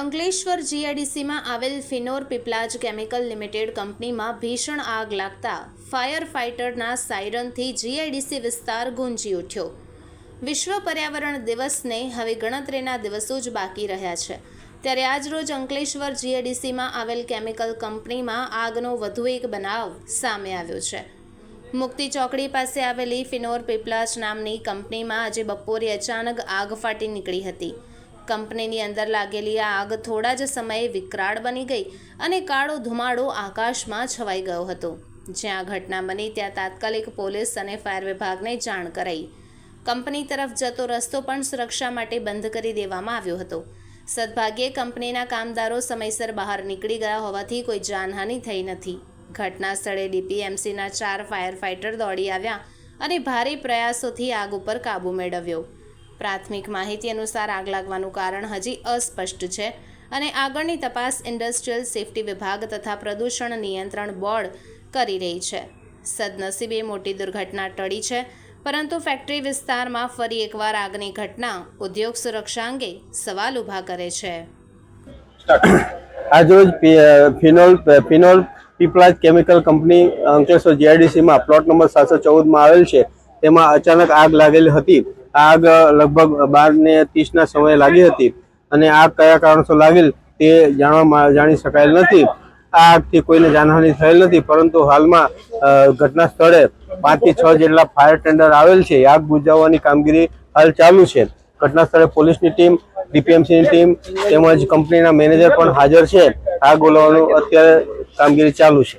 અંકલેશ્વર જીઆઈડીસીમાં આવેલ ફિનોર Piplaj chemical limited કંપનીમાં ભીષણ આગ લાગતા ફાયર ફાઇટરના સાયરનથી જીઆઈડીસી વિસ્તાર ગુંજી ઉઠ્યો. વિશ્વ પર્યાવરણ દિવસને હવે ગણતરીના દિવસો જ બાકી રહ્યા છે. ત્યારે આજરોજ અંકલેશ્વર જીઆઈડીસીમાં આવેલ કેમિકલ કંપનીમાં આગનો વધુ એક બનાવ સામે આવ્યો છે. મુક્તિ ચોકડી પાસે આવેલી ફિનોર પીપલાસ નામની કંપનીમાં આજે બપોરે અચાનક આગ ફાટી નીકળી હતી. કંપનીની અંદર લાગેલી આ આગ થોડા જ સમયે વિકરાળ બની ગઈ અને કાળો ધુમાડો આકાશમાં છવાઈ ગયો હતો. જ્યાં ઘટના બની, ત્યાં તાત્કાલિક પોલીસ અને ફાયર વિભાગને જાણ કરાઈ. કંપની તરફ જતો રસ્તો પણ સુરક્ષા માટે બંધ કરી દેવામાં આવ્યો હતો. સદભાગ્યે કંપનીના કામદારો સમયસર બહાર નીકળી ગયા હોવાથી કોઈ જાનહાનિ થઈ નથી. ઘટના સ્થળે ડીપીએમસીના ચાર ફાયર ફાઇટર દોડી આવ્યા અને ભારે પ્રયાસોથી આગ ઉપર કાબૂ મેળવ્યો. પ્રાથમિક માહિતી અનુસાર આગ લાગવાનું કારણ હજી અસ્પષ્ટ છે અને આગળની તપાસ ઇન્ડસ્ટ્રીયલ સેફટી વિભાગ તથા પ્રદૂષણ નિયંત્રણ બોર્ડ કરી રહી છે. સદનસીબે મોટી દુર્ઘટના ટળી છે, પરંતુ ફેક્ટરી વિસ્તારમાં ફરી એકવાર આગની ઘટના ઉદ્યોગ સુરક્ષા અંગે સવાલ ઊભા કરે છે. આજરોજ phenol phenol Piplaj chemical company Ankleshwar જીઆઈડીસીમાં plot number સાતસો ચૌદમાં આવેલ છે. તેમાં અચાનક આગ લાગેલી હતી. આગ લગભગ બાર ને ત્રીસના સમયે લાગી હતી અને આગ કયા કારણસર લાગેલ તે જાણવા જાણી શકાયેલ નથી. આ આગથી કોઈને જાનહાનિ થયેલ નથી, પરંતુ હાલમાં ઘટના સ્થળે પાંચથી છ જેટલા ફાયર ટેન્ડર આવેલ છે. આગ બુજાવવાની કામગીરી હાલ ચાલુ છે. ઘટના સ્થળે પોલીસની ટીમ, ડીપીએમસીની ટીમ તેમજ કંપનીના મેનેજર પણ હાજર છે. આગ ઓલવવાનું અત્યારે કામગીરી ચાલુ છે.